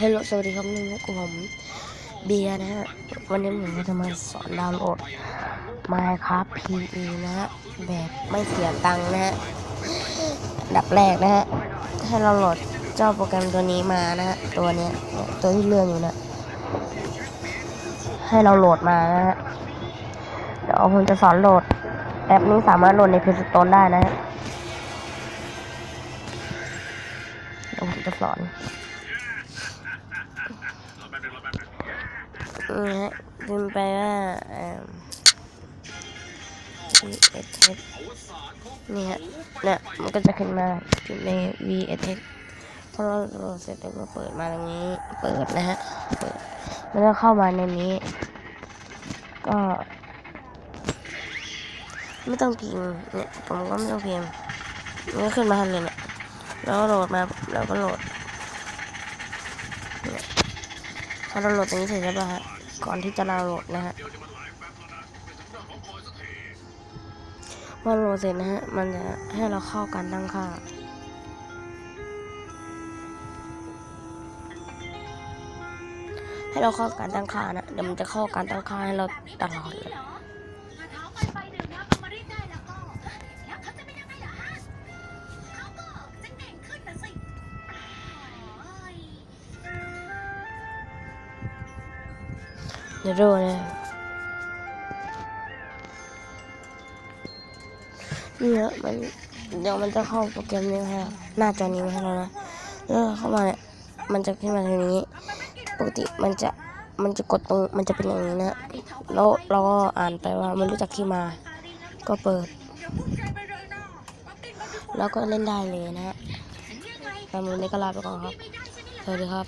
ฮัลโหลสวัสดีครับนี่พวกผมเบียนะฮะวันนี้ผมจะมาสอนดาวน์โหลด Minecraft PE นะฮะแบบไม่เสียตังค์นะฮะดับแรกนะฮะให้เราโหลดเจ้าโปรแกรมตัวนี้มานะฮะตัวเนี้ยตัวที่เลื่อนอยู่เนะให้เราโหลดมานะฮะเดี๋ยวผมจะสอนโหลดแอปนี้สามารถโหลดใน Play Store ได้นะฮะเดี๋ยวผมจะสอน นี่ฮะพิมไปว่าเอ่อ VSX นี่ฮะเนี่ยมันก็จะขึ้นมาอยู่ใน VSX พอเราโหลดเสร็จแล้วก็เปิดมาตรงนี้เปิดนะฮะเปิดแล้วก็เข้ามาในนี้ ก็ ไม่ต้องพิมพ์เนี่ยผมก็ไม่ต้องพิมพ์มันก็ขึ้นมาทันเลยเนี่ยแล้วก็โหลดมาแล้วก็โหลดพอเราโหลดตรงนี้เสร็จแล้วป่ะฮะ ก่อนที่จะเราโหลดนะฮะพอโหลดเสร็จนะฮะ มันจะให้เราเข้าการตั้งค่าให้เราเข้าการตั้งค่านะ เดี๋ยวมันจะเข้าการตั้งค่าให้เราตลอดเลย เดี๋ยวดูนะเนี่ยมันเดี๋ยวมันจะเข้าโปรแกรมนี้ให้เราหน้าจอนี้มาให้เรานะแล้วเข้ามาเนี่ยมันจะขึ้นมาทางนี้ ปกติมันจะมันจะกดตรงมันจะเป็นอย่างนี้นะแล้วเราก็อ่านไปว่าไม่รู้จักที่มา ก็เปิด แล้วก็เล่นได้เลยนะฮะตามนี้ก็ลาไปก่อนครับ สวัสดีครับ